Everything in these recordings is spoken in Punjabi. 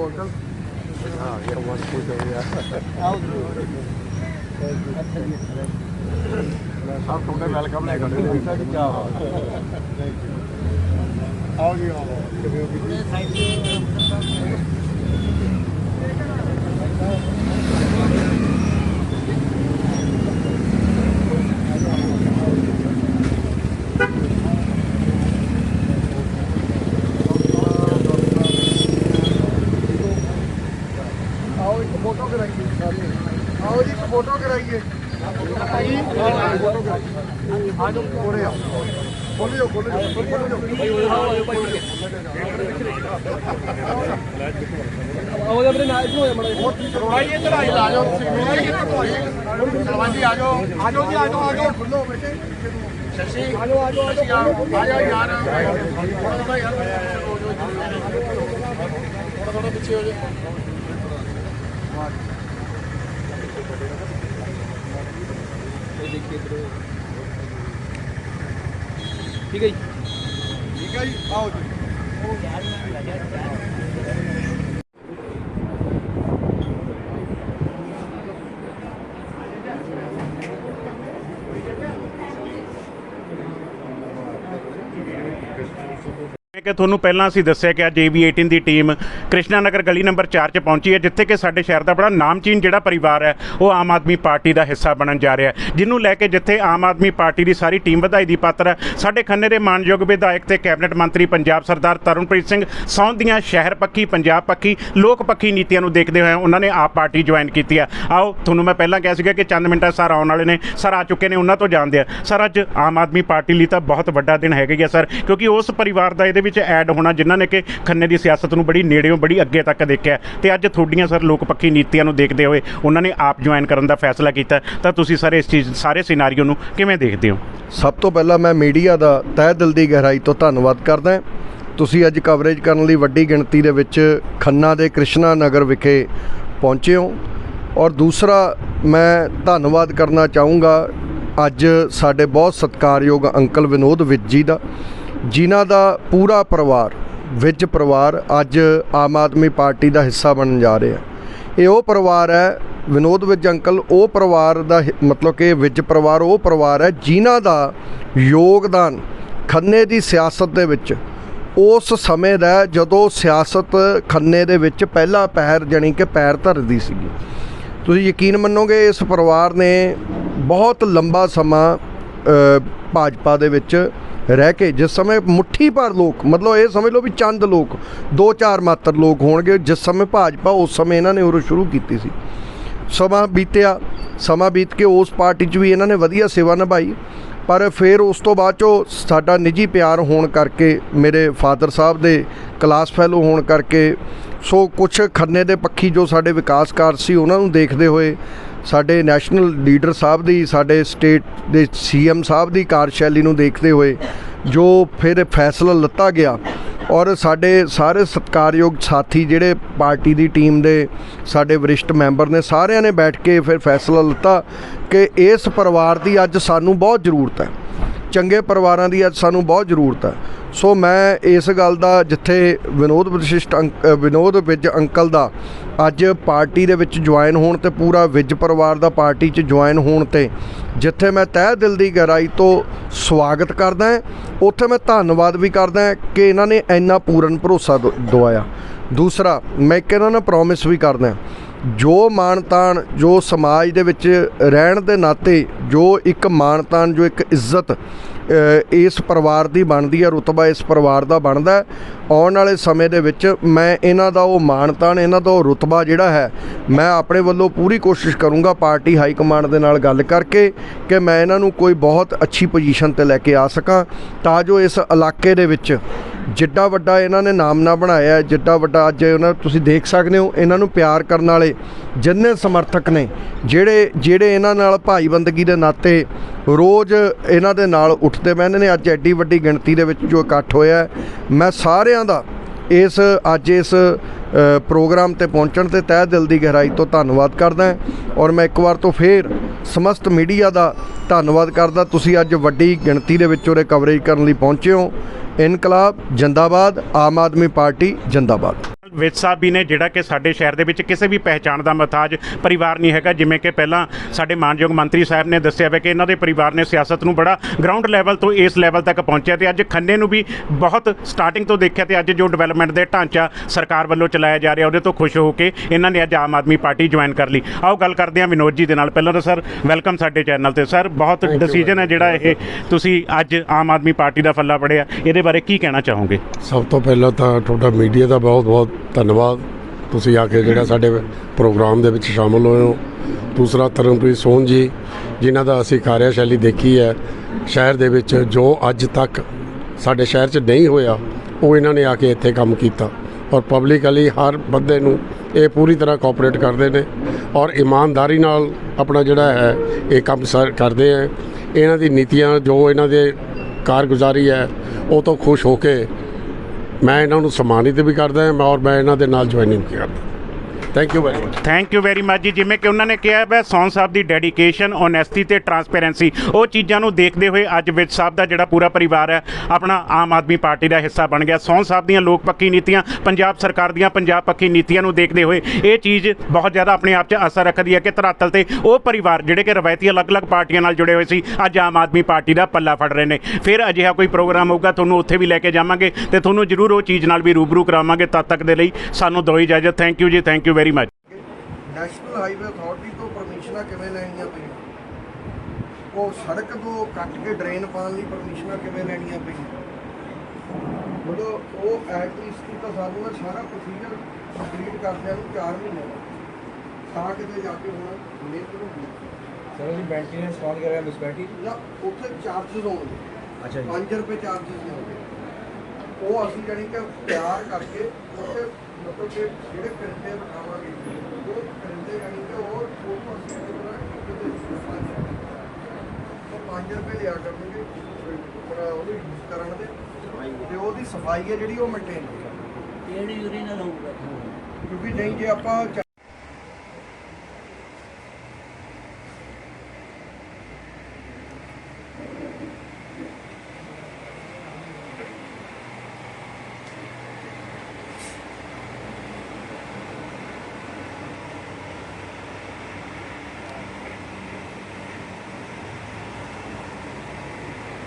ਠੀਕ ਹੋ ਅੰਕਲ ਹਾਂ ਇਹ ਮਨ ਖੁਸ਼ ਹੋ ਗਿਆ ਸਭ ਤੁਹਾਡੇ ਵੈਲਕਮ ਨੇ ਕਰਦੇ ਸਾਡੀ ਚਾਹ ਆਓ ਜੀ ਆਓ ਕਿਵੇਂ ਹੋ ਜੀ ਆਓ ਇੱਕ ਫੋਟੋ ਕਰਾਈਏ ਸਾਰੇ ਆਓ ਜੀ ਫੋਟੋ ਕਰਾਈਏ। ਭਾਈ ਫੋਟੋ ਕਰਾਈਏ ਆ ਜਾਓ ਕੋਲੇ ਆਓ ਬੋਲਿਓ ਬੋਲਿਓ ਉਹ ਆਪਣੇ ਨਾਲ ਨੂੰ ਹੋਇਆ ਮੜਾ ਭਾਈ ਇੱਧਰ ਆ ਜਾਓ ਤੁਸੀਂ ਜੀ ਆ ਜਾਓ ਆ ਜਾਓ ਜੀ ਆ ਜਾਓ ਆ ਜਾਓ ਖੁੱਲੋ ਬੇਟੇ। ਸ਼ਸ਼ੀ। ਆ ਜਾਓ ਆ ਜਾਓ ਆ ਜਾਓ ਆ ਜਾਓ ਯਾਰ। ਥੋੜਾ ਥੋੜਾ ਯਾਰ। ਥੋੜਾ ਥੋੜਾ ਪਿੱਛੇ ਹੋ ਜਾਓ ਠੀਕ ਹੈ ਜੀ। ਠੀਕ ਹੈ ਜੀ। ਆਓ ਜੀ। ਜਿਵੇਂ ਕਿ ਤੁਹਾਨੂੰ ਪਹਿਲਾਂ ਅਸੀਂ ਦੱਸਿਆ ਕਿ ਅੱਜ AB18 ਦੀ ਟੀਮ ਕ੍ਰਿਸ਼ਨਾ ਨਗਰ ਗਲੀ ਨੰਬਰ 4 'ਚ ਪਹੁੰਚੀ ਹੈ, ਜਿੱਥੇ ਕਿ ਸਾਡੇ ਸ਼ਹਿਰ ਦਾ ਬੜਾ ਨਾਮਚੀਨ ਜਿਹੜਾ ਪਰਿਵਾਰ ਹੈ, ਉਹ ਆਮ ਆਦਮੀ ਪਾਰਟੀ ਦਾ ਹਿੱਸਾ ਬਣਨ ਜਾ ਰਿਹਾ ਹੈ। ਜਿਹਨੂੰ ਲੈ ਕੇ ਜਿੱਥੇ ਆਮ ਆਦਮੀ ਪਾਰਟੀ ਦੀ ਸਾਰੀ ਟੀਮ ਵਧਾਈ ਦੀ ਪਾਤਰ ਹੈ, ਸਾਡੇ ਖੰਨੇ ਦੇ ਮਾਨਯੋਗ ਵਿਧਾਇਕ ਤੇ ਕੈਬਨਿਟ ਮੰਤਰੀ ਪੰਜਾਬ ਸਰਦਾਰ ਤਰਨਪ੍ਰੀਤ ਸਿੰਘ ਸੌਂਦ ਦੀਆਂ ਸ਼ਹਿਰ ਪੱਖੀ, ਪੰਜਾਬ ਪੱਖੀ, ਲੋਕ ਪੱਖੀ ਨੀਤੀਆਂ ਨੂੰ ਦੇਖਦੇ ਹੋਏ ਉਹਨਾਂ ਨੇ ਆਪ ਪਾਰਟੀ ਜੁਆਇਨ ਕੀਤੀ ਹੈ। ਆਓ, ਤੁਹਾਨੂੰ ਮੈਂ ਪਹਿਲਾਂ ਕਿਹਾ ਸੀਗਾ ਕਿ ਚੰਦ ਮਿੰਟਾਂ ਸਰ ਆਉਣ ਵਾਲੇ ਨੇ, ਸਰ ਆ ਚੁੱਕੇ ਨੇ, ਉਹਨਾਂ ਤੋਂ ਜਾਣਦੇ ਆ ਸਰ, ਅੱਜ ਆਮ ਆਦਮੀ ਪਾਰਟੀ ਲਈ ਤਾਂ ਬਹੁਤ ਵੱਡਾ ਦਿਨ ਹੈਗਾ ਹੀ ਆ ਸਰ, ਕਿਉਂਕਿ ਉਸ ਪਰਿਵਾਰ ਦਾ ਇਹਦੇ ਵਿੱਚ ਐਡ ਹੋਣਾ ਜਿਨ੍ਹਾਂ ਨੇ ਕਿ ਖੰਨੇ ਦੀ ਸਿਆਸਤ ਨੂੰ ਬੜੀ ਨੇੜਿਓਂ, ਬੜੀ ਅੱਗੇ ਤੱਕ ਦੇਖਿਆ ਤੇ ਅੱਜ ਤੁਹਾਡੀਆਂ ਸਰ ਲੋਕ ਪੱਖੀ ਨੀਤੀਆਂ ਨੂੰ ਦੇਖਦੇ ਹੋਏ ਉਹਨਾਂ ਨੇ ਆਪ ਜੁਆਇਨ ਕਰਨ ਦਾ ਫੈਸਲਾ ਕੀਤਾ ਤਾਂ ਤੁਸੀਂ ਸਾਰੇ ਇਸ ਚੀਜ਼, ਸਾਰੇ ਸਿਨਾਰੀਓ ਨੂੰ ਕਿਵੇਂ ਦੇਖਦੇ ਹੋ? ਸਭ ਤੋਂ ਪਹਿਲਾਂ ਮੈਂ ਮੀਡੀਆ ਦਾ ਤਹਿ ਦਿਲ ਦੀ ਗਹਿਰਾਈ ਤੋਂ ਧੰਨਵਾਦ ਕਰਦਾ ਤੁਸੀਂ ਅੱਜ ਕਵਰੇਜ ਕਰਨ ਲਈ ਵੱਡੀ ਗਿਣਤੀ ਦੇ ਵਿੱਚ ਖੰਨਾ ਦੇ ਕ੍ਰਿਸ਼ਨਾ ਨਗਰ ਵਿਖੇ ਪਹੁੰਚੇ ਹੋ। ਔਰ ਦੂਸਰਾ, ਮੈਂ ਧੰਨਵਾਦ ਕਰਨਾ ਚਾਹੂੰਗਾ ਅੱਜ ਸਾਡੇ ਬਹੁਤ ਸਤਿਕਾਰਯੋਗ ਅੰਕਲ ਵਿਨੋਦ ਵਿੱਜ ਜੀ ਦਾ। ਜਿਨ੍ਹਾਂ ਦਾ ਪੂਰਾ ਪਰਿਵਾਰ ਵਿੱਜ ਪਰਿਵਾਰ ਅੱਜ ਆਮ ਆਦਮੀ ਪਾਰਟੀ ਦਾ ਹਿੱਸਾ ਬਣਨ ਜਾ ਰਿਹਾ ਇਹ ਉਹ ਪਰਿਵਾਰ ਹੈ, ਵਿਨੋਦ ਵਿੱਜ ਅੰਕਲ, ਉਹ ਪਰਿਵਾਰ ਦਾ ਮਤਲਬ ਕਿ ਵਿੱਜ ਪਰਿਵਾਰ, ਉਹ ਪਰਿਵਾਰ ਹੈ ਜਿਨ੍ਹਾਂ ਦਾ ਯੋਗਦਾਨ ਖੰਨੇ ਦੀ ਸਿਆਸਤ ਦੇ ਵਿੱਚ, ਉਸ ਸਮੇਂ ਦਾ ਜਦੋਂ ਸਿਆਸਤ ਖੰਨੇ ਦੇ ਵਿੱਚ ਪਹਿਲਾ ਪੈਰ ਜਾਣੀ ਕਿ ਪੈਰ ਧਰਦੀ ਸੀਗੀ। ਤੁਸੀਂ ਯਕੀਨ ਮੰਨੋਗੇ ਇਸ ਪਰਿਵਾਰ ਨੇ ਬਹੁਤ ਲੰਬਾ ਸਮਾਂ ਭਾਜਪਾ ਦੇ ਵਿੱਚ ਰਹਿ ਕੇ ਜਿਸ ਸਮੇਂ ਮੁੱਠੀ ਭਰ ਲੋਕ, ਮਤਲਬ ਇਹ ਸਮਝ ਲਓ ਵੀ ਚੰਦ ਲੋਕ, ਦੋ ਚਾਰ ਮਾਤਰ ਲੋਕ ਹੋਣਗੇ, ਜਿਸ ਸਮੇਂ ਭਾਜਪਾ ਉਸ ਸਮੇਂ ਇਹਨਾਂ ਨੇ ਉਰੋ ਸ਼ੁਰੂ ਕੀਤੀ ਸੀ। ਸਮਾਂ ਬੀਤਿਆ, ਸਮਾਂ ਬੀਤ ਕੇ ਉਸ ਪਾਰਟੀ 'ਚ ਵੀ ਇਹਨਾਂ ਨੇ ਵਧੀਆ ਸੇਵਾ ਨਿਭਾਈ, ਪਰ ਫਿਰ ਉਸ ਤੋਂ ਬਾਅਦ 'ਚੋਂ ਸਾਡਾ ਨਿੱਜੀ ਪਿਆਰ ਹੋਣ ਕਰਕੇ, ਮੇਰੇ ਫਾਦਰ ਸਾਹਿਬ ਦੇ ਕਲਾਸ ਫੈਲੋ ਹੋਣ ਕਰਕੇ, ਸੋ ਕੁਝ ਖੰਨੇ ਦੇ ਪੱਖੀ ਜੋ ਸਾਡੇ ਵਿਕਾਸ ਕਾਰਜ ਸੀ ਉਹਨਾਂ ਨੂੰ ਦੇਖਦੇ ਹੋਏ ਸਾਡੇ ਨੈਸ਼ਨਲ ਲੀਡਰ ਸਾਹਿਬ ਦੀ, ਸਾਡੇ ਸਟੇਟ ਦੇ ਸੀਐਮ ਸਾਹਿਬ ਦੀ ਕਾਰਜਸ਼ੈਲੀ ਨੂੰ ਦੇਖਦੇ ਹੋਏ ਜੋ ਫਿਰ ਫੈਸਲਾ ਲਿੱਤਾ ਗਿਆ ਔਰ ਸਾਡੇ ਸਾਰੇ ਸਤਿਕਾਰਯੋਗ ਸਾਥੀ ਜਿਹੜੇ ਪਾਰਟੀ ਦੀ ਟੀਮ ਦੇ ਸਾਡੇ ਵਰਿਸ਼ਟ ਮੈਂਬਰ ਨੇ, ਸਾਰਿਆਂ ਨੇ ਬੈਠ ਕੇ ਫਿਰ ਫੈਸਲਾ ਲਿੱਤਾ ਕਿ ਇਸ ਪਰਿਵਾਰ ਦੀ ਅੱਜ ਸਾਨੂੰ ਬਹੁਤ ਜ਼ਰੂਰਤ ਹੈ। ਚੰਗੇ ਪਰਿਵਾਰਾਂ ਦੀ ਅੱਜ ਸਾਨੂੰ ਬਹੁਤ ਜ਼ਰੂਰਤ ਹੈ। ਸੋ ਮੈਂ ਇਸ ਗੱਲ ਦਾ ਜਿੱਥੇ ਵਿਨੋਦ ਵਿਸ਼ਿਸ਼ਟ ਅੰਕ- ਵਿਨੋਦ ਵਿੱਜ ਅੰਕਲ ਦਾ ਅੱਜ ਪਾਰਟੀ ਦੇ ਵਿੱਚ ਜੁਆਇਨ ਹੋਣ ਤੇ ਪੂਰਾ ਵਿੱਜ ਪਰਿਵਾਰ ਦਾ ਪਾਰਟੀ 'ਚ ਜੁਆਇਨ ਹੋਣ ਤੇ ਜਿੱਥੇ ਮੈਂ ਤਹਿ ਦਿਲ ਦੀ ਗਹਿਰਾਈ ਤੋਂ ਸਵਾਗਤ ਕਰਦਾ ਉੱਥੇ ਮੈਂ ਧੰਨਵਾਦ ਵੀ ਕਰਦਾ ਕਿ ਇਹਨਾਂ ਨੇ ਇੰਨਾ ਪੂਰਨ ਭਰੋਸਾ ਦ- ਦਵਾਇਆ। ਦੂਸਰਾ, ਮੈਂ ਇੱਕ ਇਹਨਾਂ ਨਾਲ ਪ੍ਰੋਮਿਸ ਵੀ ਕਰਦਾ ਜੋ ਮਾਨਤਾਨ, ਜੋ ਸਮਾਜ ਦੇ ਵਿੱਚ ਰਹਿਣ ਦੇ ਨਾਤੇ, ਜੋ ਇੱਕ ਮਾਨਤਾਨ, ਜੋ ਇੱਕ ਇੱਜ਼ਤ ਇਸ ਪਰਿਵਾਰ ਦੀ ਬਣਦੀ ਹੈ, ਰੁਤਬਾ ਇਸ ਪਰਿਵਾਰ ਦਾ ਬਣਦਾ ਆਉਣ ਵਾਲੇ ਸਮੇਂ ਦੇ ਵਿੱਚ ਮੈਂ ਇਹਨਾਂ ਦਾ ਉਹ ਮਾਨਤਾਨ, ਇਹਨਾਂ ਦਾ ਉਹ ਰੁਤਬਾ ਜਿਹੜਾ ਹੈ, ਮੈਂ ਆਪਣੇ ਵੱਲੋਂ ਪੂਰੀ ਕੋਸ਼ਿਸ਼ ਕਰੂੰਗਾ ਪਾਰਟੀ ਹਾਈ ਕਮਾਂਡ ਦੇ ਨਾਲ ਗੱਲ ਕਰਕੇ ਕਿ ਮੈਂ ਇਹਨਾਂ ਨੂੰ ਕੋਈ ਬਹੁਤ ਅੱਛੀ ਪੋਜੀਸ਼ਨ ਤੇ ਲੈ ਕੇ ਆ ਸਕਾਂ, ਤਾਂ ਜੋ ਇਸ ਇਲਾਕੇ ਦੇ ਵਿੱਚ ਜਿੱਡਾ ਵੱਡਾ ਇਹਨਾਂ ਨੇ ਨਾਮਨਾ ਬਣਾਇਆ, ਜਿੱਡਾ ਵੱਡਾ ਅੱਜ ਉਹਨਾਂ ਤੁਸੀਂ ਦੇਖ ਸਕਦੇ ਹੋ, ਇਹਨਾਂ ਨੂੰ ਪਿਆਰ ਕਰਨ ਵਾਲੇ ਜਿੰਨੇ ਸਮਰਥਕ ਨੇ, ਜਿਹੜੇ ਜਿਹੜੇ ਇਹਨਾਂ ਨਾਲ ਭਾਈਬੰਦਗੀ ਦੇ ਨਾਤੇ ਰੋਜ਼ ਇਹਨਾਂ ਦੇ ਨਾਲ ਉੱਠਦੇ ਬਹਿੰਦੇ ਨੇ, ਅੱਜ ਐਡੀ ਵੱਡੀ ਗਿਣਤੀ ਦੇ ਵਿੱਚ ਜੋ ਇਕੱਠ ਹੋਇਆ ਮੈਂ ਸਾਰਿਆਂ ਦਾ ਇਸ, ਅੱਜ ਇਸ ਪ੍ਰੋਗਰਾਮ ਤੇ ਪਹੁੰਚਣ ਤੇ ਤਹਿ ਦਿਲ ਦੀ ਗਹਿਰਾਈ ਤੋਂ ਧੰਨਵਾਦ ਕਰਦਾ ਔਰ ਮੈਂ ਇੱਕ ਵਾਰ ਤੋਂ ਫੇਰ ਸਮਸਤ ਮੀਡੀਆ ਦਾ ਧੰਨਵਾਦ ਕਰਦਾ। ਤੁਸੀਂ ਅੱਜ ਵੱਡੀ ਗਿਣਤੀ ਦੇ ਵਿੱਚ ਉਹਦੇ ਕਵਰੇਜ ਕਰਨ ਲਈ ਪਹੁੰਚੇ ਹੋ। ਇਨਕਲਾਬ, ਜਿੰਦਾਬਾਦ। ਆਮ ਆਦਮੀ ਪਾਰਟੀ, ਜਿੰਦਾਬਾਦ। ਵਿਜ ਸਾਹਿਬ ਵੀ ਨੇ ਜਿਹੜਾ ਕਿ ਸਾਡੇ ਸ਼ਹਿਰ ਦੇ ਵਿੱਚ ਕਿਸੇ ਵੀ ਪਹਿਚਾਣ ਦਾ ਮਹਤਾਜ ਪਰਿਵਾਰ ਨਹੀਂ ਹੈਗਾ ਜਿਵੇਂ ਕਿ ਪਹਿਲਾਂ ਸਾਡੇ ਮਾਨਯੋਗ ਮੰਤਰੀ ਸਾਹਿਬ ਨੇ ਦੱਸਿਆ ਹੋਇਆ ਕਿ ਇਹਨਾਂ ਦੇ ਪਰਿਵਾਰ ਨੇ ਸਿਆਸਤ ਨੂੰ ਬੜਾ ਗਰਾਊਂਡ ਲੈਵਲ ਤੋਂ ਇਸ ਲੈਵਲ ਤੱਕ ਪਹੁੰਚਿਆ ਤੇ ਅੱਜ ਖੰਨੇ ਨੂੰ ਵੀ ਬਹੁਤ ਸਟਾਰਟਿੰਗ ਤੋਂ ਦੇਖਿਆ ਤੇ ਅੱਜ ਜੋ ਡਿਵੈਲਪਮੈਂਟ ਦੇ ਢਾਂਚਾ ਸਰਕਾਰ ਵੱਲੋਂ ਚਲਾਇਆ ਜਾ ਰਿਹਾ ਉਹਦੇ ਤੋਂ ਖੁਸ਼ ਹੋ ਕੇ ਇਹਨਾਂ ਨੇ ਅੱਜ ਆਮ ਆਦਮੀ ਪਾਰਟੀ ਜੁਆਇਨ ਕਰ ਲਈ। ਆਓ ਗੱਲ ਕਰਦੇ ਹਾਂ ਵਿਨੋਦ ਜੀ ਦੇ ਨਾਲ। ਪਹਿਲਾਂ ਤਾਂ ਸਰ ਵੈਲਕਮ ਸਾਡੇ ਚੈਨਲ ਤੇ। ਸਰ ਬਹੁਤ ਡਿਸੀਜਨ ਹੈ ਜਿਹੜਾ ਇਹ ਤੁਸੀਂ ਅੱਜ ਆਮ ਆਦਮੀ ਪਾਰਟੀ ਦਾ ਫੱਲਾ ਪੜਿਆ ਇਹਦੇ ਬਾਰੇ ਕੀ ਕਹਿਣਾ ਚਾਹੋਗੇ? ਸਭ ਤੋਂ ਪਹਿਲਾਂ ਤਾਂ ਤੁਹਾਡਾ ਮੀਡੀਆ ਦਾ ਬਹੁਤ ਬਹੁਤ ਧੰਨਵਾਦ। ਤੁਸੀਂ ਆ ਕੇ ਜਿਹੜਾ ਸਾਡੇ ਪ੍ਰੋਗਰਾਮ ਦੇ ਵਿੱਚ ਸ਼ਾਮਲ ਹੋਏ ਹੋ। ਦੂਸਰਾ ਤਰਨਪ੍ਰੀਤ ਸੋਨ ਜੀ, ਜਿਨ੍ਹਾਂ ਦਾ ਅਸੀਂ ਕਾਰਿਆਸ਼ੈਲੀ ਦੇਖੀ ਹੈ। ਸ਼ਹਿਰ ਦੇ ਵਿੱਚ ਜੋ ਅੱਜ ਤੱਕ ਸਾਡੇ ਸ਼ਹਿਰ 'ਚ ਨਹੀਂ ਹੋਇਆ, ਉਹ ਇਹਨਾਂ ਨੇ ਆ ਕੇ ਇੱਥੇ ਕੰਮ ਕੀਤਾ। ਔਰ ਪਬਲਿਕਲੀ ਹਰ ਬੰਦੇ ਨੂੰ ਇਹ ਪੂਰੀ ਤਰ੍ਹਾਂ ਕੋਆਪਰੇਟ ਕਰਦੇ ਨੇ। ਔਰ ਇਮਾਨਦਾਰੀ ਨਾਲ ਆਪਣਾ ਜਿਹੜਾ ਹੈ, ਇਹ ਕੰਮ ਸਰ ਕਰਦੇ ਹੈ। ਇਹਨਾਂ ਦੀ ਨੀਤੀਆਂ ਜੋ ਇਹਨਾਂ ਦੇ ਕਾਰਗੁਜ਼ਾਰੀ ਹੈ, ਉਹ ਤੋਂ ਖੁਸ਼ ਹੋ ਕੇ ਮੈਂ ਇਹਨਾਂ ਨੂੰ ਸਨਮਾਨਿਤ ਵੀ ਕਰਦਾ ਹਾਂ ਔਰ ਮੈਂ ਇਹਨਾਂ ਦੇ ਨਾਲ ਜੁਆਇਨਿੰਗ ਵੀ ਕਰਦਾ। Thank you very much thank you very much ji. ਜਿਵੇਂ ਕਿ ਉਹਨਾਂ ਨੇ ਕਿਹਾ ਹੈ ਸੌਨ ਸਾਹਿਬ ਦੀ ਡੈਡੀਕੇਸ਼ਨ ਓਨੈਸਟੀ ਤੇ ਟਰਾਂਸਪੇਰੈਂਸੀ ਉਹ ਚੀਜ਼ਾਂ ਨੂੰ ਦੇਖਦੇ ਹੋਏ ਅੱਜ ਵਿਜ ਸਾਹਿਬ ਦਾ ਜਿਹੜਾ ਪੂਰਾ ਪਰਿਵਾਰ ਹੈ, ਆਪਣਾ ਆਮ ਆਦਮੀ ਪਾਰਟੀ ਦਾ ਹਿੱਸਾ ਬਣ ਗਿਆ। ਸੌਨ ਸਾਹਿਬ ਦੀਆਂ ਲੋਕ ਪੱਕੀ ਨੀਤੀਆਂ, ਪੰਜਾਬ ਸਰਕਾਰ ਦੀਆਂ ਪੰਜਾਬ ਪੱਕੀ ਨੀਤੀਆਂ ਨੂੰ ਦੇਖਦੇ ਹੋਏ ਇਹ ਚੀਜ਼ ਬਹੁਤ ਜ਼ਿਆਦਾ ਆਪਣੇ ਆਪ 'ਚ ਅਸਰ ਰੱਖਦੀ ਹੈ ਕਿ ਧਰਾਤਲ ਤੇ ਉਹ ਪਰਿਵਾਰ ਜਿਹੜੇ ਕਿ ਰਵਾਇਤੀ ਅਲੱਗ-ਅਲੱਗ ਪਾਰਟੀਆਂ ਨਾਲ ਜੁੜੇ ਹੋਏ ਸੀ, ਅੱਜ ਆਮ ਆਦਮੀ ਪਾਰਟੀ ਦਾ ਪੱਲਾ ਫੜ ਰਹੇ ਨੇ। ਫਿਰ ਅਜਿਹਾ ਕੋਈ ਪ੍ਰੋਗਰਾਮ ਹੋਊਗਾ, ਤੁਹਾਨੂੰ ਉੱਥੇ ਵੀ ਲੈ ਕੇ ਜਾਵਾਂਗੇ ਤੇ ਤੁਹਾਨੂੰ ਜ਼ਰੂਰ ਉਹ ਚੀਜ਼ ਨਾਲ ਵੀ ਰੂਬਰੂ ਕਰਾਵਾਂਗੇ ਤਦ ਤੱਕ ਦੇ ਲਈ। ਸਾਨੂੰ ਦਿਓ ਇਜਾਜ਼ਤ। Thank you ji thank you very much national highway authority ਤੋਂ ਪਰਮਿਸ਼ਨਾਂ ਕਿਵੇਂ ਲੈਣੀਆਂ ਪਈਆਂ? ਉਹ ਸੜਕ ਤੋਂ ਕੱਟ ਕੇ ਡਰੇਨ ਪਾਉਣ ਲਈ ਪਰਮਿਸ਼ਨਾਂ ਕਿਵੇਂ ਲੈਣੀਆਂ ਪਈਆਂ? ਮਤਲਬ ਉਹ ਐਕਟ ਦੀ ਸਥਿਤੀ ਸਾਨੂੰ ਸਾਰਾ ਪ੍ਰੋਸੀਜਰ ਕੰਪਲੀਟ ਕਰਦਿਆਂ ਨੂੰ 4 ਮਹੀਨੇ ਲੱਗੇ ਤਾਂ ਕਿਤੇ ਜਾ ਕੇ ਹੁਣ ਮਿਹਨਤ ਹੋਊਗੀ ਸਰ ਜੀ ਮੈਂਟੇਨੈਂਸ ਕੌਣ ਕਰੇਗਾ ਮਿਸਬੈਟੀ ਨਾ ਉੱਥੇ ਚਾਰजेस ਹੋਣਗੇ। ਅੱਛਾ ਜੀ। 5 ਰੁਪਏ ਚਾਰजेस ਹੋਣਗੇ। ਉਹ ਅਸੀਂ ਜਾਨੀ ਕਿ ਤਿਆਰ ਕਰਕੇ ਉੱਥੇ ਮਤਲਬ ਕਿ ਜਿਹੜੇ ਪਿੰਡੇ ਬਿਠਾਵਾਂਗੇ ਉਹ ਪਿੰਡੇ ਜਾਣੀ ਕਿ ਉਹ ਉਹ ਅਸੀਂ ਜਿਹੜਾ ਕਿਤੇ ਉਹ 5 ਰੁਪਏ ਲਿਆ ਕਰਨਗੇ ਆਪਣਾ ਉਹਨੂੰ ਯੂਜ਼ ਕਰਨ ਦੇ। ਤੇ ਉਹਦੀ ਸਫ਼ਾਈ ਹੈ ਜਿਹੜੀ ਉਹ ਮੇਨਟੇਨ ਕਿਹੜੀ ਯੂਰੀ ਨਾਲ ਹੋਊਗਾ ਕਿਉਂਕਿ ਨਹੀਂ ਜੇ ਆਪਾਂ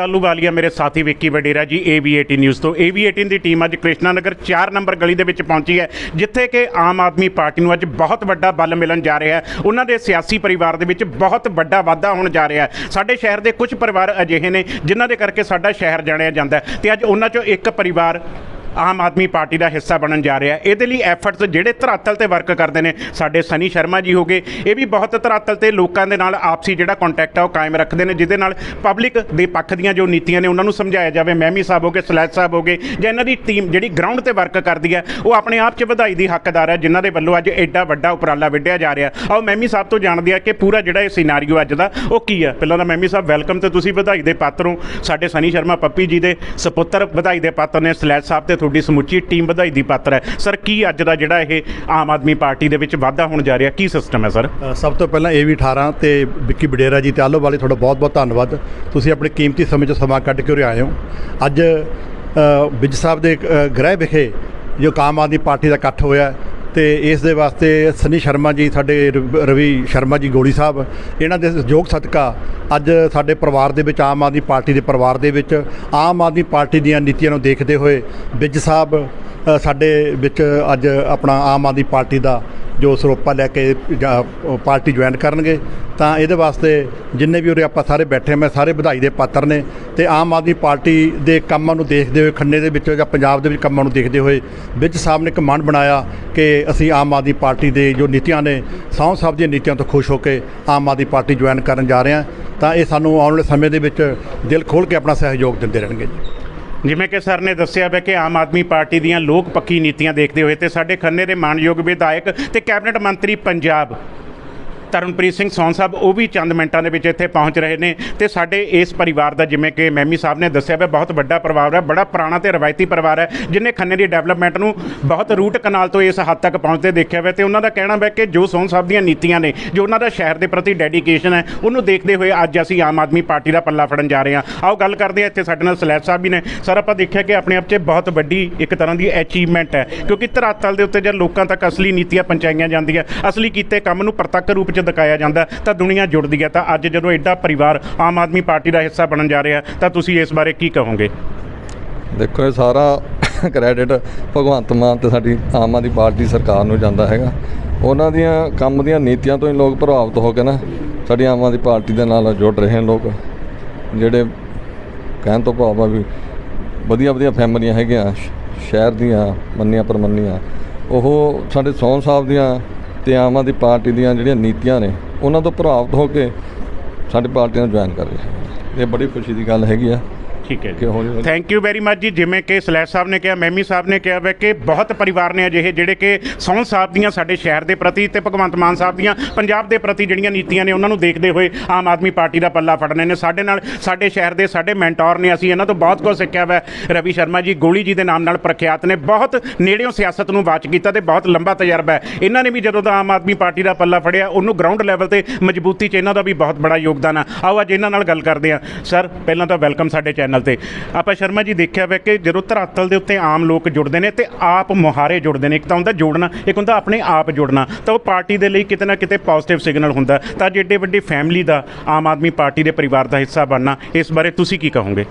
ਚ- ਤਾਲੂ ਵਾਲੀਆ ਮੇਰੇ ਸਾਥੀ ਵਿੱਕੀ ਵਡੇਰਾ ਜੀ AV18 ਨਿਊਜ਼ ਤੋਂ। AV18 ਦੀ ਟੀਮ ਅੱਜ ਕ੍ਰਿਸ਼ਨਾ ਨਗਰ 4 ਨੰਬਰ ਗਲੀ ਦੇ ਵਿੱਚ ਪਹੁੰਚੀ ਹੈ, ਜਿੱਥੇ ਕਿ ਆਮ ਆਦਮੀ ਪਾਰਟੀ ਨੂੰ ਅੱਜ ਬਹੁਤ ਵੱਡਾ ਬਲ ਮਿਲਣ ਜਾ ਰਿਹਾ ਹੈ। ਉਹਨਾਂ ਦੇ ਸਿਆਸੀ ਪਰਿਵਾਰ ਦੇ ਵਿੱਚ ਬਹੁਤ ਵੱਡਾ ਵਾਧਾ ਹੋਣ ਜਾ ਰਿਹਾ ਹੈ। ਸਾਡੇ ਸ਼ਹਿਰ ਦੇ ਕੁਝ ਪਰਿਵਾਰ ਅਜਿਹੇ ਨੇ, ਜਿਨ੍ਹਾਂ ਦੇ ਕਰਕੇ ਸਾਡਾ ਸ਼ਹਿਰ ਜਾਣਿਆ ਜਾਂਦਾ ਹੈ। ਤੇ ਅੱਜ ਉਹਨਾਂ ਚੋਂ ਇੱਕ ਪਰਿਵਾਰ ਆਮ ਆਦਮੀ ਪਾਰਟੀ ਦਾ ਹਿੱਸਾ ਬਣਨ ਜਾ ਰਿਹਾ ਇਹਦੇ ਲਈ ਐਫਰਟਸ ਜਿਹੜੇ ਧਰਾਤਲ ਤੇ ਵਰਕ ਕਰਦੇ ਨੇ, ਸਾਡੇ ਸਨੀ ਸ਼ਰਮਾ ਜੀ ਹੋਗੇ ਇਹ ਵੀ ਬਹੁਤ ਧਰਾਤਲ ਤੇ ਲੋਕਾਂ ਦੇ ਨਾਲ ਆਪਸੀ ਜਿਹੜਾ ਕੰਟੈਕਟ ਆ ਉਹ ਕਾਇਮ ਰੱਖਦੇ ਨੇ, ਜਿਹਦੇ ਨਾਲ ਪਬਲਿਕ ਦੇ ਪੱਖ ਦੀਆਂ ਜੋ ਨੀਤੀਆਂ ਨੇ ਉਹਨਾਂ ਨੂੰ ਸਮਝਾਇਆ ਜਾਵੇ। ਮਹਿਮੀ ਸਾਹਿਬ ਹੋਗੇ ਸਲੈਜ ਸਾਹਿਬ ਹੋਗੇ ਜਾਂ ਇਹਨਾਂ ਦੀ ਟੀਮ ਜਿਹੜੀ ਗਰਾਊਂਡ ਤੇ ਵਰਕ ਕਰਦੀ ਹੈ ਉਹ ਆਪਣੇ ਆਪ 'ਚ ਵਧਾਈ ਦੀ ਹੱਕਦਾਰ ਹੈ ਜਿਨ੍ਹਾਂ ਦੇ ਵੱਲੋਂ ਅੱਜ ਐਡਾ ਵੱਡਾ ਉਪਰਾਲਾ ਵਿੱਢਿਆ ਜਾ ਰਿਹਾ। ਆਓ, ਮਹਿਮੀ ਸਾਹਿਬ ਤੋਂ ਜਾਣਦੇ ਆ ਕਿ ਪੂਰਾ ਜਿਹੜਾ ਇਹ ਸਿਨਾਰੀਓ ਅੱਜ ਦਾ, ਉਹ ਕੀ ਹੈ ਪਹਿਲਾਂ ਤਾਂ ਮਹਿਮੀ ਸਾਹਿਬ ਵੈਲਕਮ ਤੇ ਤੁਸੀਂ ਵਧਾਈ ਦੇ ਪਾਤਰ ਹੋ। ਸਾਡੇ ਸਨੀ ਸ਼ਰਮਾ, ਪੱਪੀ ਜੀ ਦੇ ਸੁਪੁੱਤਰ ਵਧਾਈ ਦੇ ਪਾਤਰ ਨੇ ਸਲੈਜ ਸਾਹਿਬ ਤੇ ਤੁਹਾਡੀ ਸਮੁੱਚੀ ਟੀਮ ਵਧਾਈ ਦੀ ਪਾਤਰ ਹੈ। ਸਰ ਕੀ ਅੱਜ ਦਾ ਜਿਹੜਾ ਇਹ ਆਮ ਆਦਮੀ ਪਾਰਟੀ ਦੇ ਵਿੱਚ ਵਾਧਾ ਹੋਣ ਜਾ ਰਿਹਾ ਕੀ ਸਿਸਟਮ ਹੈ ਸਰ? ਸਭ ਤੋਂ ਪਹਿਲਾਂ ਏ ਵੀ 18 ਤੇ ਵਿੱਕੀ ਬਡੇਰਾ ਜੀ ਤੇ ਆਲੋ ਵਾਲੇ ਤੁਹਾਡਾ ਬਹੁਤ-ਬਹੁਤ ਧੰਨਵਾਦ। ਤੁਸੀਂ ਆਪਣੇ ਕੀਮਤੀ ਸਮੇਂ ਚੋਂ ਸਮਾਂ ਕੱਢ ਕੇ ਉਰੇ ਆਏ ਹੋ। ਅੱਜ ਅ, ਵਿਜ ਸਾਹਿਬ ਦੇ ਗ੍ਰਹਿ ਵਿਖੇ ਜੋ ਆਮ ਆਦਮੀ ਪਾਰਟੀ ਦਾ ਇਕੱਠ ਹੋਇਆ ਤੇ ਇਸ ਦੇ ਵਾਸਤੇ ਸਨੀ ਸ਼ਰਮਾ ਜੀ, ਸਾਡੇ ਰਵ- ਰਵੀ ਸ਼ਰਮਾ ਜੀ ਗੋਲੀ ਸਾਹਿਬ, ਇਹਨਾਂ ਦੇ ਸਹਿਯੋਗ ਸਦਕਾ ਅੱਜ ਸਾਡੇ ਪਰਿਵਾਰ ਦੇ ਵਿੱਚ, ਆਮ ਆਦਮੀ ਪਾਰਟੀ ਦੇ ਪਰਿਵਾਰ ਦੇ ਵਿੱਚ, ਆਮ ਆਦਮੀ ਪਾਰਟੀ ਦੀਆਂ ਨੀਤੀਆਂ ਨੂੰ ਦੇਖਦੇ ਹੋਏ ਵਿਜ ਸਾਹਿਬ ਸਾਡੇ ਵਿੱਚ ਅੱਜ ਆਪਣਾ ਆਮ ਆਦਮੀ ਪਾਰਟੀ ਦਾ ਜੋ ਸਰੋਪਾ ਲੈ ਕੇ ਜਾਂ ਪਾਰਟੀ ਜੁਆਇਨ ਕਰਨਗੇ, ਤਾਂ ਇਹਦੇ ਵਾਸਤੇ ਜਿੰਨੇ ਵੀ ਉਰੇ ਆਪਾਂ ਸਾਰੇ ਬੈਠੇ ਮੈਂ ਸਾਰੇ ਵਧਾਈ ਦੇ ਪਾਤਰ ਨੇ, ਤੇ ਆਮ ਆਦਮੀ ਪਾਰਟੀ ਦੇ ਕੰਮਾਂ ਨੂੰ ਦੇਖਦੇ ਹੋਏ, ਖੰਨੇ ਦੇ ਵਿੱਚ ਜਾਂ ਪੰਜਾਬ ਦੇ ਵਿੱਚ ਕੰਮਾਂ ਨੂੰ ਦੇਖਦੇ ਹੋਏ, ਵਿੱਚ ਸਾਹਿਬ ਨੇ ਇੱਕ ਮਨ ਬਣਾਇਆ ਕਿ ਅਸੀਂ ਆਮ ਆਦਮੀ ਪਾਰਟੀ ਦੇ ਜੋ ਨੀਤੀਆਂ ਨੇ, ਸਹੁੰ ਸਾਹਿਬ ਦੀਆਂ ਨੀਤੀਆਂ ਤੋਂ ਖੁਸ਼ ਹੋ ਕੇ ਆਮ ਆਦਮੀ ਪਾਰਟੀ ਜੁਆਇਨ ਕਰਨ ਜਾ ਰਹੇ ਹਾਂ, ਤਾਂ ਇਹ ਸਾਨੂੰ ਆਉਣ ਵਾਲੇ ਸਮੇਂ ਦੇ ਵਿੱਚ ਦਿਲ ਖੋਲ੍ਹ ਕੇ ਆਪਣਾ ਸਹਿਯੋਗ ਦਿੰਦੇ ਰਹਿਣਗੇ ਜੀ। ਜਿਵੇਂ ਕਿ ਸਰ ਨੇ ਦੱਸਿਆ ਹੈ ਕਿ ਆਮ ਆਦਮੀ ਪਾਰਟੀ ਦੀਆਂ ਲੋਕ ਪੱਖੀ ਨੀਤੀਆਂ ਦੇਖਦੇ ਹੋਏ ਤੇ ਸਾਡੇ ਖੰਨੇ ਦੇ ਮਾਨਯੋਗ ਵਿਧਾਇਕ ਤੇ ਕੈਬਨਿਟ ਮੰਤਰੀ ਪੰਜਾਬ ਤਰਨਪ੍ਰੀਤ ਸਿੰਘ ਸੌਨ ਸਾਹਿਬ, ਉਹ ਵੀ ਚੰਦ ਮਿੰਟਾਂ ਦੇ ਵਿੱਚ ਇੱਥੇ ਪਹੁੰਚ ਰਹੇ ਨੇ ਤੇ ਸਾਡੇ ਇਸ ਪਰਿਵਾਰ ਦਾ ਜਿਵੇਂ ਕਿ ਮੈਮੀ ਸਾਹਿਬ ਨੇ ਦੱਸਿਆ ਵਾ, ਬਹੁਤ ਵੱਡਾ ਪਰਿਵਾਰ ਹੈ, ਬੜਾ ਪੁਰਾਣਾ ਤੇ ਰਵਾਇਤੀ ਪਰਿਵਾਰ ਹੈ, ਜਿਨੇ ਖੰਨੇ ਦੀ ਡਿਵੈਲਪਮੈਂਟ ਨੂੰ ਬਹੁਤ ਰੂਟ ਕਨਾਲ ਤੋਂ ਇਸ ਹੱਦ ਤੱਕ ਪਹੁੰਚਦੇ ਦੇਖਿਆ ਵਾ ਤੇ ਉਹਨਾਂ ਦਾ ਕਹਿਣਾ ਹੈ ਕਿ ਜੋ ਸੌਂ ਸਾਹਿਬ ਦੀਆਂ ਨੀਤੀਆਂ ਨੇ, ਜੋ ਉਹਨਾਂ ਦਾ ਸ਼ਹਿਰ ਦੇ ਪ੍ਰਤੀ ਡੈਡੀਕੇਸ਼ਨ ਹੈ, ਉਹਨੂੰ ਦੇਖਦੇ ਹੋਏ ਅੱਜ ਅਸੀਂ ਆਮ ਆਦਮੀ ਪਾਰਟੀ ਦਾ ਪੱਲਾ ਫੜਨ ਜਾ ਰਹੇ ਹਾਂ। ਆਓ ਗੱਲ ਕਰਦੇ ਹਾਂ, ਇੱਥੇ ਸਾਡੇ ਨਾਲ ਸਲੈਬ ਸਾਹਿਬ ਵੀ ਨੇ। ਸਰ, ਆਪਾਂ ਦੇਖਿਆ ਕਿ ਆਪਣੇ ਆਪ 'ਚ ਬਹੁਤ ਵੱਡੀ ਇੱਕ ਤਰ੍ਹਾਂ ਦੀ ਅਚੀਵਮੈਂਟ ਹੈ, ਕਿਉਂਕਿ ਧਰਾਤਲ ਦੇ ਉੱਤੇ ਜਦ ਲੋਕਾਂ ਤੱਕ ਅਸਲੀ ਨੀਤੀਆਂ ਪਹੁੰਚਾਈਆਂ ਜਾਂਦੀਆਂ, ਅਸਲੀ ਕੀਤੇ ਕੰਮ ਨੂੰ ਪ੍ਰਤੱਖ ਰੂਪ 'ਚ ਦਿਖਾਇਆ ਜਾਂਦਾ ਤਾਂ ਦੁਨੀਆ ਜੁੜਦੀ ਹੈ। ਤਾਂ ਅੱਜ ਜਦੋਂ ਐਡਾ ਪਰਿਵਾਰ ਆਮ ਆਦਮੀ ਪਾਰਟੀ ਦਾ ਹਿੱਸਾ ਬਣਨ ਜਾ ਰਿਹਾ ਤਾਂ ਤੁਸੀਂ ਇਸ ਬਾਰੇ ਕੀ ਕਹੋਗੇ? ਦੇਖੋ, ਇਹ ਸਾਰਾ ਕ੍ਰੈਡਿਟ ਭਗਵੰਤ ਮਾਨ ਤੇ ਸਾਡੀ ਆਮ ਆਦਮੀ ਪਾਰਟੀ ਸਰਕਾਰ ਨੂੰ ਜਾਂਦਾ ਹੈਗਾ। ਉਹਨਾਂ ਦੀਆਂ ਕੰਮ ਦੀਆਂ ਨੀਤੀਆਂ ਤੋਂ ਹੀ ਲੋਕ ਪ੍ਰਭਾਵਿਤ ਹੋ ਕੇ ਨਾ ਸਾਡੀ ਆਮ ਆਦਮੀ ਪਾਰਟੀ ਦੇ ਨਾਲ ਜੁੜ ਰਹੇ ਲੋਕ। ਜਿਹੜੇ ਕਹਿਣ ਤੋਂ ਭਾਵ ਆ ਵੀ ਵਧੀਆ ਵਧੀਆ ਫੈਮਲੀਆਂ ਹੈਗੀਆਂ, ਸ਼ਹਿਰ ਦੀਆਂ ਮੰਨੀਆਂ ਪਰਮੰਨੀਆਂ ਉਹ ਸਾਡੇ ਸੌਨ ਸਾਹਿਬ ਦੀਆਂ ਤੇ ਆਮ ਆਦਮੀ ਪਾਰਟੀ ਦੀਆਂ ਜਿਹੜੀਆਂ ਨੀਤੀਆਂ ਨੇ, ਉਹਨਾਂ ਤੋਂ ਪ੍ਰਭਾਵਿਤ ਹੋ ਕੇ ਸਾਡੀ ਪਾਰਟੀ ਨਾਲ ਜੁਆਇਨ ਕਰ ਰਹੇ ਇਹ ਬੜੀ ਖੁਸ਼ੀ ਦੀ ਗੱਲ ਹੈਗੀ ਆ। ਠੀਕ ਹੈ ਹੌਲੀ ਥੈਂਕ ਯੂ ਵੈਰੀ ਮੱਚ ਜੀ। ਜਿਵੇਂ ਕਿ ਸਲੈਸ਼ ਸਾਹਿਬ ਨੇ ਕਿਹਾ ਮੈਮੀ ਸਾਹਿਬ ਨੇ ਕਿਹਾ ਵਾ ਕਿ ਬਹੁਤ ਪਰਿਵਾਰ ਨੇ ਅਜਿਹੇ ਜਿਹੜੇ ਕਿ ਸੌਨ ਸਾਹਿਬ ਦੀਆਂ ਸਾਡੇ ਸ਼ਹਿਰ ਦੇ ਪ੍ਰਤੀ ਤੇ ਭਗਵੰਤ ਮਾਨ ਸਾਹਿਬ ਦੀਆਂ ਪੰਜਾਬ ਦੇ ਪ੍ਰਤੀ ਜਿਹੜੀਆਂ ਨੀਤੀਆਂ ਨੇ ਉਹਨਾਂ ਨੂੰ ਦੇਖਦੇ ਹੋਏ ਆਮ ਆਦਮੀ ਪਾਰਟੀ ਦਾ ਪੱਲਾ ਫੜਨੇ ਨੇ। ਸਾਡੇ ਨਾਲ ਸਾਡੇ ਸ਼ਹਿਰ ਦੇ ਸਾਡੇ ਮੈਂਟੋਰ ਨੇ। ਅਸੀਂ ਇਹਨਾਂ ਤੋਂ ਬਹੁਤ ਕੁਝ ਸਿੱਖਿਆ ਵਾ। ਰਵੀ ਸ਼ਰਮਾ ਜੀ ਗੋਲੀ ਜੀ ਦੇ ਨਾਮ ਨਾਲ ਪ੍ਰਖਿਆਤ ਨੇ। ਬਹੁਤ ਨੇੜਿਓਂ ਸਿਆਸਤ ਨੂੰ ਵਾਚ ਕੀਤਾ ਤੇ ਬਹੁਤ ਲੰਬਾ ਤਜਰਬਾ ਹੈ। ਇਹਨਾਂ ਨੇ ਵੀ ਜਦੋਂ ਦਾ ਆਮ ਆਦਮੀ ਪਾਰਟੀ ਦਾ ਪੱਲਾ ਫੜਿਆ ਉਹਨੂੰ ਗਰਾਊਂਡ ਲੈਵਲ ਤੇ ਮਜ਼ਬੂਤੀ 'ਚ ਇਹਨਾਂ ਦਾ ਵੀ ਬਹੁਤ ਬੜਾ ਯੋਗਦਾਨ ਆ। ਆਓ ਅੱਜ ਇਹਨਾਂ ਨਾਲ ਗੱਲ ਕਰਦੇ ਹਾਂ। ਸਰ ਪਹਿਲਾਂ ਤਾਂ ਵੈਲਕਮ ਸਾਡੇ ਚੈਨਲ ਨਾਲ ਤੇ ਆਪਾਂ ਸ਼ਰਮਾ ਜੀ ਦੇਖਿਆ ਵਾ ਕਿ ਜਦੋਂ ਧਰਾਤਲ ਦੇ ਉੱਤੇ ਆਮ ਲੋਕ ਜੁੜਦੇ ਨੇ ਤੇ ਆਪ ਮੁਹਾਰੇ ਜੁੜਦੇ ਨੇ, ਇੱਕ ਤਾਂ ਹੁੰਦਾ ਜੋੜਨਾ, ਇੱਕ ਹੁੰਦਾ ਆਪਣੇ ਆਪ ਜੁੜਨਾ, ਤਾਂ ਉਹ ਪਾਰਟੀ ਦੇ ਲਈ ਕਿਤੇ ਨਾ ਕਿਤੇ ਪੋਜ਼ਿਟਿਵ ਸਿਗਨਲ ਹੁੰਦਾ। ਤਾਂ ਜਿੱਡੇ ਵੱਡੀ ਫੈਮਿਲੀ ਦਾ ਆਮ ਆਦਮੀ ਪਾਰਟੀ ਦੇ ਪਰਿਵਾਰ ਦਾ ਹਿੱਸਾ ਬਣਨਾ, ਇਸ ਬਾਰੇ ਤੁਸੀਂ ਕੀ ਕਹੋਗੇ?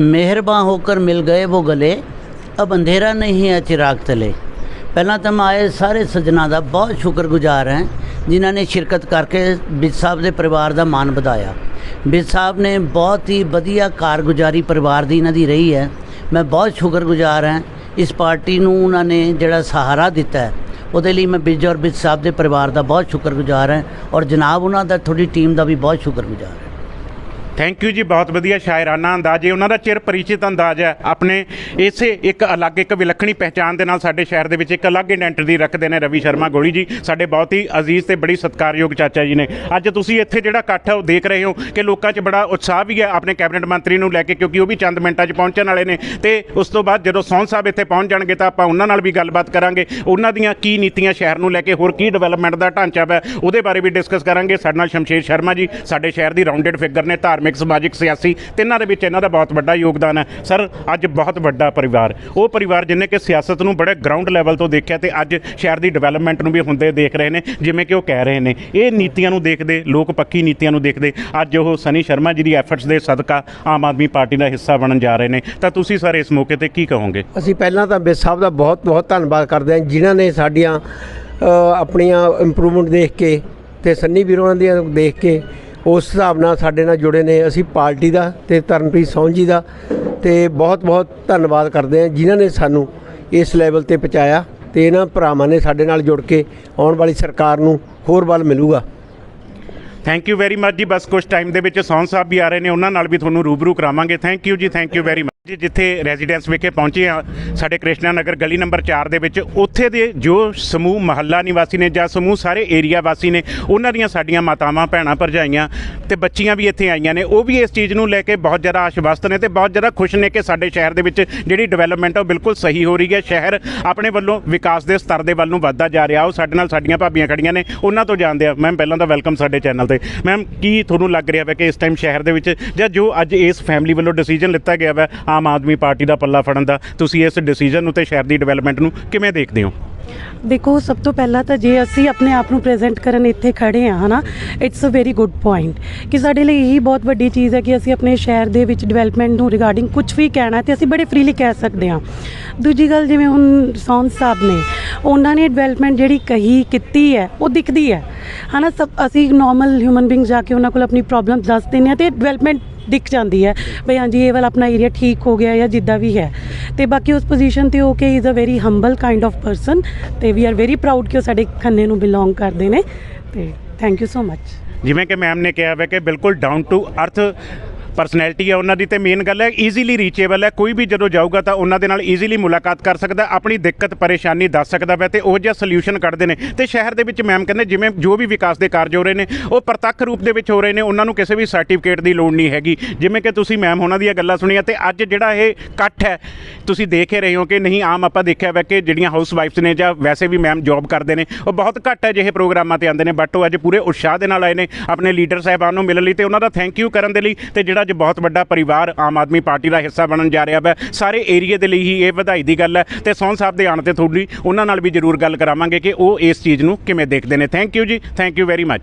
ਮਿਹਰਬਾਨ ਹੋ ਹੋਕਰ ਮਿਲ ਗਏ ਉਹ ਗਲੇ, ਅਬ ਅੰਧੇਰਾ ਨਹੀਂ ਹੈ ਚਿਰਾਗ ਤਲੇ। ਪਹਿਲਾਂ ਤਾਂ ਮੈਂ ਆਏ ਸਾਰੇ ਸੱਜਣਾ ਦਾ ਬਹੁਤ ਸ਼ੁਕਰਗੁਜ਼ਾਰ ਹਾਂ, ਜਿਨ੍ਹਾਂ ਨੇ ਸ਼ਿਰਕਤ ਕਰਕੇ ਬਿਜ ਸਾਹਿਬ ਦੇ ਪਰਿਵਾਰ ਦਾ ਮਾਣ ਵਧਾਇਆ। ਬਿਜ ਸਾਹਿਬ ਨੇ ਬਹੁਤ ਹੀ ਵਧੀਆ ਕਾਰਗੁਜ਼ਾਰੀ ਪਰਿਵਾਰ ਦੀ ਇਹਨਾਂ ਦੀ ਰਹੀ ਹੈ। ਮੈਂ ਬਹੁਤ ਸ਼ੁਕਰਗੁਜ਼ਾਰ ਹਾਂ, ਇਸ ਪਾਰਟੀ ਨੂੰ ਉਹਨਾਂ ਨੇ ਜਿਹੜਾ ਸਹਾਰਾ ਦਿੱਤਾ ਹੈ, ਉਹਦੇ ਲਈ ਮੈਂ ਬਿਜ ਔਰ ਬਿਜ ਸਾਹਿਬ ਦੇ ਪਰਿਵਾਰ ਦਾ ਬਹੁਤ ਸ਼ੁਕਰਗੁਜ਼ਾਰ ਹਾਂ ਔਰ ਜਨਾਬ ਉਹਨਾਂ ਦਾ, ਤੁਹਾਡੀ ਟੀਮ ਦਾ ਵੀ ਬਹੁਤ ਸ਼ੁਕਰਗੁਜ਼ਾਰ ਹਾਂ। ਥੈਂਕ ਯੂ ਜੀ, ਬਹੁਤ ਵਧੀਆ ਸ਼ਾਇਰਾਨਾ ਅੰਦਾਜ਼ ਹੈ। ਉਹਨਾਂ ਦਾ ਚਿਰ ਪਰਿਚਿਤ ਅੰਦਾਜ਼ ਹੈ। ਆਪਣੇ ਇਸੇ ਇੱਕ ਅਲੱਗ ਇੱਕ ਵਿਲੱਖਣੀ ਪਹਿਚਾਣ ਦੇ ਨਾਲ ਸਾਡੇ ਸ਼ਹਿਰ ਦੇ ਵਿੱਚ ਇੱਕ ਅਲੱਗ ਆਇਡੈਂਟੀਟੀ ਰੱਖਦੇ ਨੇ ਰਵੀ ਸ਼ਰਮਾ ਗੋਲੀ ਜੀ। ਸਾਡੇ ਬਹੁਤ ਹੀ ਅਜ਼ੀਜ਼ ਤੇ ਬੜੀ ਸਤਿਕਾਰਯੋਗ ਚਾਚਾ ਜੀ ਨੇ। ਅੱਜ ਤੁਸੀਂ ਇੱਥੇ ਜਿਹੜਾ ਇਕੱਠ ਹੈ, ਉਹ ਦੇਖ ਰਹੇ ਹੋ ਕਿ ਲੋਕਾਂ 'ਚ ਬੜਾ ਉਤਸ਼ਾਹ ਵੀ ਹੈ ਆਪਣੇ ਕੈਬਨਿਟ ਮੰਤਰੀ ਨੂੰ ਲੈ ਕੇ, ਕਿਉਂਕਿ ਉਹ ਵੀ ਚੰਦ ਮਿੰਟਾਂ 'ਚ ਪਹੁੰਚਣ ਵਾਲੇ ਨੇ। ਤੇ ਉਸ ਤੋਂ ਬਾਅਦ ਜਦੋਂ ਸੌਨ ਸਾਹਿਬ ਇੱਥੇ ਪਹੁੰਚ ਜਾਣਗੇ, ਤਾਂ ਆਪਾਂ ਉਹਨਾਂ ਨਾਲ ਵੀ ਗੱਲਬਾਤ ਕਰਾਂਗੇ। ਉਹਨਾਂ ਦੀਆਂ ਕੀ ਨੀਤੀਆਂ ਸ਼ਹਿਰ ਨੂੰ ਲੈ ਕੇ, ਹੋਰ ਕੀ ਡਿਵੈਲਪਮੈਂਟ ਦਾ ਢਾਂਚਾ ਹੈ ਉਹਦੇ ਬਾਰੇ ਵੀ ਡਿਸਕਸ ਕਰਾਂਗੇ। ਸਾਡੇ ਨਾਲ ਸ਼ਮਸ਼ੇਰ ਸ਼ਰਮਾ ਜੀ, ਸਾਡੇ ਸ਼ਹਿਰ ਦੀ ਰਾਉਂਡਡ ਫਿਗਰ ਨੇ, ਧਾਰਮਿਕ ਸਮਾਜਿਕ ਸਿਆਸੀ, ਤਿੰਨਾਂ ਦੇ ਵਿੱਚ ਇਹਨਾਂ ਦਾ ਬਹੁਤ ਵੱਡਾ ਯੋਗਦਾਨ ਹੈ। ਸਰ, ਅੱਜ ਬਹੁਤ ਵੱਡਾ ਪਰਿਵਾਰ। ਉਹ ਪਰਿਵਾਰ ਜਿਹਨੇ ਕਿ ਸਿਆਸਤ ਨੂੰ ਬੜੇ ਗਰਾਊਂਡ ਲੈਵਲ ਤੋਂ ਦੇਖਿਆ ਤੇ ਅੱਜ ਸ਼ਹਿਰ ਦੀ ਡਿਵੈਲਪਮੈਂਟ ਨੂੰ ਵੀ ਹੁੰਦੇ ਦੇਖ ਰਹੇ ਨੇ, ਜਿਵੇਂ ਕਿ ਉਹ ਕਹਿ ਰਹੇ ਨੇ। ਇਹ ਨੀਤੀਆਂ ਨੂੰ ਦੇਖਦੇ, ਲੋਕ ਪੱਕੀ ਨੀਤੀਆਂ ਨੂੰ ਦੇਖਦੇ, ਅੱਜ ਉਹ ਸਨੀ ਸ਼ਰਮਾ ਜੀ ਦੀ ਐਫਰਟਸ ਦੇ ਸਦਕਾ ਆਮ ਆਦਮੀ ਪਾਰਟੀ ਦਾ ਹਿੱਸਾ ਬਣਨ ਜਾ ਰਹੇ ਨੇ। ਤਾਂ ਤੁਸੀਂ ਸਰ ਇਸ ਮੌਕੇ ਤੇ ਕੀ ਕਹੋਗੇ? ਅਸੀਂ ਪਹਿਲਾਂ ਤਾਂ ਬਿਸ ਸਾਹਿਬ ਦਾ ਬਹੁਤ ਬਹੁਤ ਧੰਨਵਾਦ ਕਰਦੇ ਹਾਂ, ਜਿਨ੍ਹਾਂ ਨੇ ਸਾਡੀਆਂ ਆਪਣੀਆਂ ਇੰਪਰੂਵਮੈਂਟ ਦੇਖ ਕੇ ਤੇ ਸੰਨੀ ਵੀਰੋਂ ਦੀਆਂ ਦੇਖ ਕੇ ਉਸ ਹਿਸਾਬ ਨਾਲ ਸਾਡੇ ਨਾਲ ਜੁੜੇ ਨੇ, ਅਸੀਂ ਪਾਰਟੀ ਦਾ ਤੇ ਤਰਨਪ੍ਰੀਤ ਸੌਂ ਜੀ ਦਾ ਤੇ ਬਹੁਤ ਬਹੁਤ ਧੰਨਵਾਦ ਕਰਦੇ ਹਾਂ ਜਿਨ੍ਹਾਂ ਨੇ ਸਾਨੂੰ ਇਸ ਲੈਵਲ ਤੇ ਪਹੁੰਚਾਇਆ ਤੇ ਇਹਨਾਂ ਭਰਾਵਾਂ ਨੇ ਸਾਡੇ ਨਾਲ ਜੁੜ ਕੇ ਆਉਣ ਵਾਲੀ ਸਰਕਾਰ ਨੂੰ ਹੋਰ ਬਲ ਮਿਲੂਗਾ। ਥੈਂਕ ਯੂ ਵੈਰੀ ਮੱਚ ਜੀ। ਬਸ ਕੁਝ ਟਾਈਮ ਦੇ ਵਿੱਚ ਸੌਨ ਸਾਹਿਬ ਵੀ ਆ ਰਹੇ ਨੇ, ਉਹਨਾਂ ਨਾਲ ਵੀ ਤੁਹਾਨੂੰ ਰੂਬਰੂ ਕਰਾਵਾਂਗੇ। Thank you ji thank you very much ji, ਜਿੱਥੇ ਰੈਜ਼ੀਡੈਂਸ ਵਿਖੇ ਪਹੁੰਚੇ ਆ, ਸਾਡੇ ਕ੍ਰਿਸ਼ਨਾ ਨਗਰ ਗਲੀ ਨੰਬਰ 4 ਦੇ ਵਿੱਚ, ਉੱਥੇ ਦੇ ਜੋ ਸਮੂਹ ਮਹੱਲਾ ਨਿਵਾਸੀ ਨੇ ਜਾਂ ਸਮੂਹ ਸਾਰੇ ਏਰੀਆ ਵਾਸੀ ਨੇ, ਉਹਨਾਂ ਦੀਆਂ ਸਾਡੀਆਂ ਮਾਤਾਵਾਂ, ਭੈਣਾਂ ਭਰਜਾਈਆਂ ਤੇ ਬੱਚੀਆਂ ਵੀ ਇੱਥੇ ਆਈਆਂ ਨੇ। ਉਹ ਵੀ ਇਸ ਚੀਜ਼ ਨੂੰ ਲੈ ਕੇ ਬਹੁਤ ਜ਼ਿਆਦਾ ਆਸ਼ਵਸਤ ਨੇ ਤੇ ਬਹੁਤ ਜ਼ਿਆਦਾ ਖੁਸ਼ ਨੇ ਕਿ ਸਾਡੇ ਸ਼ਹਿਰ ਦੇ ਵਿੱਚ ਜਿਹੜੀ ਡਿਵੈਲਪਮੈਂਟ ਹੈ ਉਹ ਬਿਲਕੁਲ ਸਹੀ ਹੋ ਰਹੀ ਹੈ। ਸ਼ਹਿਰ ਆਪਣੇ ਵੱਲੋਂ ਵਿਕਾਸ ਦੇ ਸਤਰ ਦੇ ਵੱਲ ਨੂੰ ਵੱਧਦਾ ਜਾ ਰਿਹਾ। ਉਹ ਸਾਡੇ ਨਾਲ ਸਾਡੀਆਂ ਭਾਬੀਆਂ ਖੜੀਆਂ ਨੇ, ਉਹਨਾਂ ਤੋਂ ਜਾਣਦੇ ਆ। ਮੈਮ ਪਹਿਲਾਂ ਤਾਂ ਵੈਲਕਮ ਸਾਡੇ ਚੈਨਲ ਤੇ। ਮੈਮ ਕੀ ਤੁਹਾਨੂੰ ਲੱਗ ਰਿਹਾ ਹੈ ਕਿ ਇਸ ਟਾਈਮ ਸ਼ਹਿਰ ਦੇ ਵਿੱਚ ਜਾਂ ਜੋ ਅੱਜ ਇਸ ਫੈਮਿਲੀ ਵੱਲੋਂ ਡਿਸੀਜਨ ਲਿੱਤਾ ਗਿਆ ਹੈ ਆਮ ਆਦਮੀ ਪਾਰਟੀ ਦਾ ਪੱਲਾ ਫੜਨ ਦਾ ਤੁਸੀਂ ਇਸ ਡਿਸੀਜਨ ਨੂੰ ਸ਼ਹਿਰ ਦੀ ਡਿਵੈਲਪਮੈਂਟ ਨੂੰ ਕਿਵੇਂ ਦੇਖਦੇ ਹੋ? ਦੇਖੋ, ਸਭ ਤੋਂ ਪਹਿਲਾਂ ਤਾਂ ਜੇ ਅਸੀਂ ਆਪਣੇ ਆਪ ਨੂੰ ਪ੍ਰੈਜ਼ੈਂਟ ਕਰਨ ਇੱਥੇ ਖੜੇ ਹਾਂ, ਹਨਾ it's a very good point ਕਿ ਸਾਡੇ ਲਈ ਇਹੀ ਬਹੁਤ ਵੱਡੀ ਚੀਜ਼ ਹੈ ਕਿ ਅਸੀਂ ਆਪਣੇ ਸ਼ਹਿਰ ਦੇ ਵਿੱਚ ਡਿਵੈਲਪਮੈਂਟ ਨੂੰ ਰਿਗਾਰਡਿੰਗ ਕੁਝ ਵੀ ਕਹਿਣਾ ਤੇ ਅਸੀਂ ਬੜੇ ਫ੍ਰੀਲੀ ਕਹਿ ਸਕਦੇ ਹਾਂ। ਦੂਜੀ ਗੱਲ, ਜਿਵੇਂ ਹੁਣ ਸੌਨ ਸਾਹਿਬ ਨੇ, ਉਹਨਾਂ ਨੇ ਡਿਵੈਲਪਮੈਂਟ ਜਿਹੜੀ ਕਹੀ, ਕੀਤੀ ਹੈ, ਉਹ ਦਿਖਦੀ ਹੈ। ਹਨਾ, ਸਭ ਅਸੀਂ ਨਾਰਮਲ ਹਿਊਮਨ ਬੀਇੰਗ ਜਾ ਕੇ ਉਹਨਾਂ ਕੋਲ ਆਪਣੀ ਪ੍ਰੋਬਲਮ ਦੱਸ ਦਿੰਦੇ ਹਾਂ ਤੇ ਡਿਵੈਲਪਮੈਂਟ ਦਿਖ ਜਾਂਦੀ ਹੈ ਬਈ ਹਾਂਜੀ, ਇਹ ਵਾਲਾ ਆਪਣਾ ਏਰੀਆ ਠੀਕ ਹੋ ਗਿਆ ਜਾਂ ਜਿੱਦਾਂ ਵੀ ਹੈ। ਤੇ ਬਾਕੀ ਉਸ ਪੋਜੀਸ਼ਨ ਤੇ ਹੋ ਕੇ is a very humble kind of person ਤੇ ਵੀ ਆਰ ਵੈਰੀ ਪ੍ਰਾਊਡ ਕਿ ਉਹ ਸਾਡੇ ਖੰਨੇ ਨੂੰ ਬਿਲੋਂਗ ਕਰਦੇ ਨੇ ਤੇ ਥੈਂਕ ਯੂ ਸੋ ਮਚ ਜਿਵੇਂ ਕਿ ਮੈਮ ਨੇ ਕਿਹਾ ਹੈ ਕਿ ਬਿਲਕੁਲ ਡਾਊਨ ਟੂ ਅਰਥ ਪਰਸਨੈਲਿਟੀ ਹੈ, ਉਹਨਾਂ ਦੀ ਤੇ ਮੇਨ ਗੱਲ ਹੈ ਈਜ਼ੀਲੀ ਰੀਚੇਬਲ ਹੈ। ਕੋਈ ਵੀ ਜਦੋਂ ਜਾਊਗਾ ਤਾਂ ਉਹਨਾਂ ਦੇ ਨਾਲ ਈਜ਼ੀਲੀ ਮੁਲਾਕਾਤ ਕਰ ਸਕਦਾ ਆਪਣੀ ਦਿੱਕਤ, ਪਰੇਸ਼ਾਨੀ ਦੱਸ ਸਕਦਾ ਵੈ ਤੇ ਉਹ ਜਿਹਾ ਸੋਲੂਸ਼ਨ ਕੱਢਦੇ ਨੇ। ਤੇ ਸ਼ਹਿਰ ਦੇ ਵਿੱਚ ਮੈਮ ਕਹਿੰਦੇ, ਜਿਵੇਂ ਜੋ ਵੀ ਵਿਕਾਸ ਦੇ ਕਾਰਜ ਹੋ ਰਹੇ ਨੇ, ਉਹ ਪ੍ਰਤੱਖ ਰੂਪ ਦੇ ਵਿੱਚ ਹੋ ਰਹੇ ਨੇ, ਉਹਨਾਂ ਨੂੰ ਕਿਸੇ ਵੀ ਸਰਟੀਫਿਕੇਟ ਦੀ ਲੋੜ ਨਹੀਂ ਹੈਗੀ। ਜਿਵੇਂ ਕਿ ਤੁਸੀਂ ਮੈਮ ਉਹਨਾਂ ਦੀਆਂ ਗੱਲਾਂ ਸੁਣੀਆਂ ਤੇ ਅੱਜ ਜਿਹੜਾ ਇਹ ਇਕੱਠ ਹੈ, ਤੁਸੀਂ ਦੇਖ ਰਹੇ ਹੋ ਕਿ ਨਹੀਂ, ਆਮ ਆਪਾਂ ਦੇਖਿਆ ਵੈ ਕਿ ਜਿਹੜੀਆਂ ਹਾਊਸ ਵਾਈਫਸ ਨੇ ਜਾਂ ਵੈਸੇ ਵੀ ਮੈਮ ਜੌਬ ਕਰਦੇ ਨੇ, ਉਹ ਬਹੁਤ ਘੱਟ ਹੈ ਜਿਹੇ ਪ੍ਰੋਗਰਾਮਾਂ ਤੇ ਆਉਂਦੇ ਨੇ ਬਟ ਉਹ ਅੱਜ ਪੂਰੇ ਉਤਸ਼ਾਹ ਦੇ ਨਾਲ ਆਏ ਨੇ, ਆਪਣੇ ਲੀਡਰ ਸਾਹਿਬਾਨ ਨੂੰ ਮਿਲਣ ਲਈ ਤੇ ਉਹਨਾਂ ਦਾ ਥੈਂਕ ਯੂ ਕਰਨ ਦੇ ਲਈ ਤੇ ਜਿਹੜਾ ਅੱਜ ਬਹੁਤ ਵੱਡਾ ਪਰਿਵਾਰ ਆਮ ਆਦਮੀ ਪਾਰਟੀ ਦਾ ਹਿੱਸਾ ਬਣਨ ਜਾ ਰਿਹਾ ਵੈ। ਸਾਰੇ ਏਰੀਏ ਦੇ ਲਈ ਹੀ ਇਹ ਵਧਾਈ ਦੀ ਗੱਲ ਹੈ ਤੇ ਸੌਨ ਸਾਹਿਬ ਦੇ ਆਉਣ ਤੇ ਤੁਹਾਡੀ ਉਹਨਾਂ ਨਾਲ ਵੀ ਜ਼ਰੂਰ ਗੱਲ ਕਰਾਵਾਂਗੇ ਕਿ ਉਹ ਇਸ ਚੀਜ਼ ਨੂੰ ਕਿਵੇਂ ਦੇਖਦੇ ਨੇ। Thank you ji thank you very much